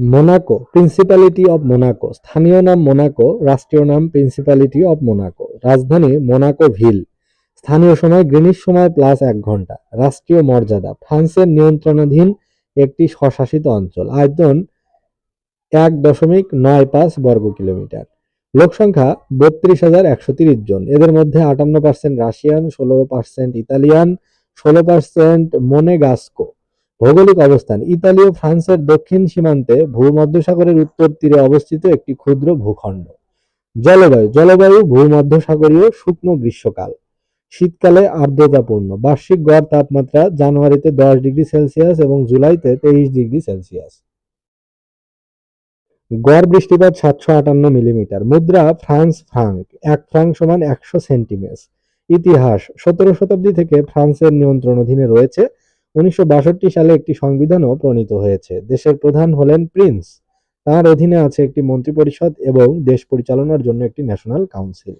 Monaco principality of Monaco স্থানীয় নাম Monaco রাষ্ট্রীয় নাম প্রিন্সিপ্যালিটি অব মোনাকো রাজধানী মোনাকো ভিল স্থানীয় সময় গ্রিনিচ সময় প্লাস এক ঘণ্টা, রাষ্ট্রীয় মর্যাদা, ফ্রান্সের নিয়ন্ত্রণাধীন একটি স্বশাসিত অঞ্চল, আয়তন এক দশমিক নয় পাঁচ বর্গ কিলোমিটার। লোক সংখ্যা বত্রিশ হাজার একশো তিরিশ জন, এদের মধ্যে আটান্ন পার্সেন্ট রাশিয়ান, ষোলো পার্সেন্ট ইতালিয়ান, ষোলো পার্সেন্ট মোনেগাস্কো ভৌগোলিক অবস্থান। ইতালি ও ফ্রান্সের দক্ষিণ সীমান্তে ভূমধ্যসাগরের উত্তর তীরে অবস্থিত একটি ক্ষুদ্র ভূখণ্ড। জলবায়ু। জলবায়ু ভূমধ্যসাগরীয় শুকনো গ্রীষ্মকাল। শীতকালে আর্দ্রতাপূর্ণ। বার্ষিক গড় তাপমাত্রা জানুয়ারিতে দশ ডিগ্রি সেলসিয়াস এবং জুলাইতে তেইশ ডিগ্রি সেলসিয়াস। গড় বৃষ্টিপাত সাতশো আটান্ন মিলিমিটার। মুদ্রা ফ্রান্স ফ্রাঙ্ক। এক ফ্রাঙ্ক সমান একশো সেন্টিমেস ইতিহাস। সতেরো শতাব্দী থেকে ফ্রান্সের নিয়ন্ত্রণ অধীনে রয়েছে উনিশশো বাষট্টি সালে একটি সংবিধানও প্রণীত হয়েছে। দেশের প্রধান হলেন প্রিন্স। তার অধীনে আছে একটি মন্ত্রিপরিষদ এবং দেশ পরিচালনার জন্য একটি ন্যাশনাল কাউন্সিল।